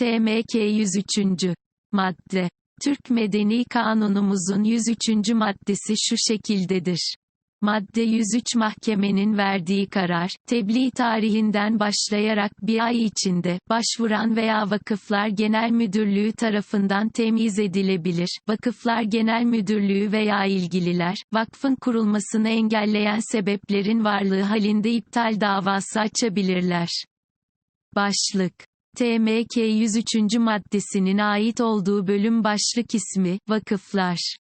TMK 103. Madde. Türk Medeni Kanunumuzun 103. maddesi şu şekildedir. Madde 103 mahkemenin verdiği karar, tebliğ tarihinden başlayarak bir ay içinde, başvuran veya Vakıflar Genel Müdürlüğü tarafından temiz edilebilir. Vakıflar Genel Müdürlüğü veya ilgililer, vakfın kurulmasını engelleyen sebeplerin varlığı halinde iptal davası açabilirler. Başlık TMK 103. maddesinin ait olduğu bölüm başlık ismi, Vakıflar.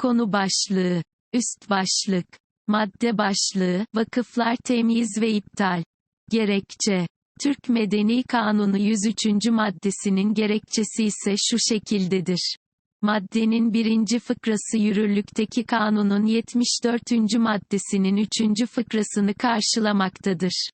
Konu başlığı, üst başlık, madde başlığı, Vakıflar temyiz ve iptal. Gerekçe, Türk Medeni Kanunu 103. maddesinin gerekçesi ise şu şekildedir. Maddenin birinci fıkrası yürürlükteki kanunun 74. maddesinin üçüncü fıkrasını karşılamaktadır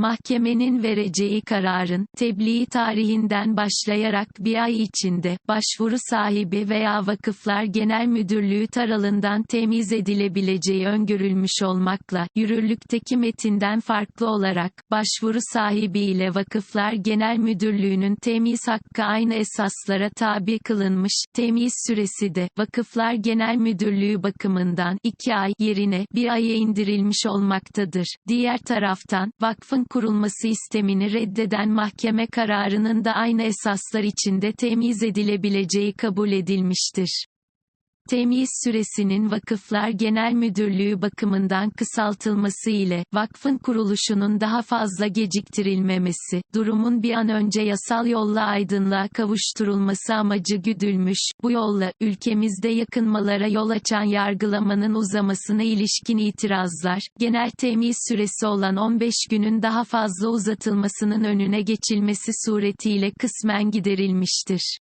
mahkemenin vereceği kararın, tebliğ tarihinden başlayarak bir ay içinde, başvuru sahibi veya Vakıflar Genel Müdürlüğü tarafından temiz edilebileceği öngörülmüş olmakla, yürürlükteki metinden farklı olarak, başvuru sahibi ile Vakıflar Genel Müdürlüğü'nün temiz hakkı aynı esaslara tabi kılınmış, temiz süresi de, Vakıflar Genel Müdürlüğü bakımından 2 ay yerine 1 aya indirilmiş olmaktadır. Diğer taraftan, vakfın kurulması istemini reddeden mahkeme kararının da aynı esaslar içinde temiz edilebileceği kabul edilmiştir. Temyiz süresinin Vakıflar Genel Müdürlüğü bakımından kısaltılması ile, vakfın kuruluşunun daha fazla geciktirilmemesi, durumun bir an önce yasal yolla aydınlığa kavuşturulması amacı güdülmüş, bu yolla, ülkemizde yakınmalara yol açan yargılamanın uzamasına ilişkin itirazlar, genel temyiz süresi olan 15 günün daha fazla uzatılmasının önüne geçilmesi suretiyle kısmen giderilmiştir.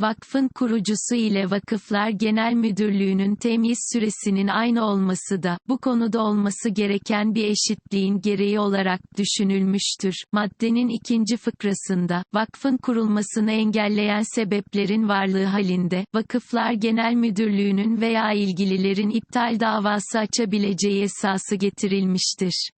Vakfın kurucusu ile Vakıflar Genel Müdürlüğü'nün temyiz süresinin aynı olması da, bu konuda olması gereken bir eşitliğin gereği olarak düşünülmüştür. Maddenin ikinci fıkrasında, vakfın kurulmasını engelleyen sebeplerin varlığı halinde, Vakıflar Genel Müdürlüğü'nün veya ilgililerin iptal davası açabileceği esası getirilmiştir.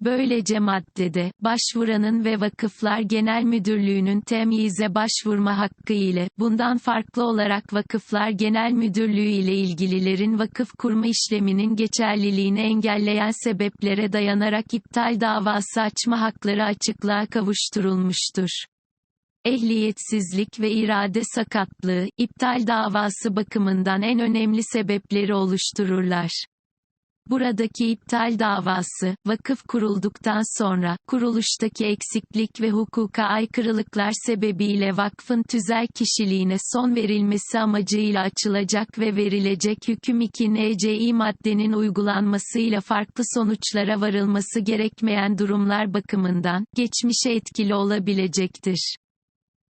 Böylece maddede, başvuranın ve Vakıflar Genel Müdürlüğü'nün temyize başvurma hakkı ile, bundan farklı olarak Vakıflar Genel Müdürlüğü ile ilgililerin vakıf kurma işleminin geçerliliğini engelleyen sebeplere dayanarak iptal davası açma hakları açıklığa kavuşturulmuştur. Ehliyetsizlik ve irade sakatlığı, iptal davası bakımından en önemli sebepleri oluştururlar. Buradaki iptal davası, vakıf kurulduktan sonra, kuruluştaki eksiklik ve hukuka aykırılıklar sebebiyle vakfın tüzel kişiliğine son verilmesi amacıyla açılacak ve verilecek hüküm 2 NCİ maddenin uygulanmasıyla farklı sonuçlara varılması gerekmeyen durumlar bakımından, geçmişe etkili olabilecektir.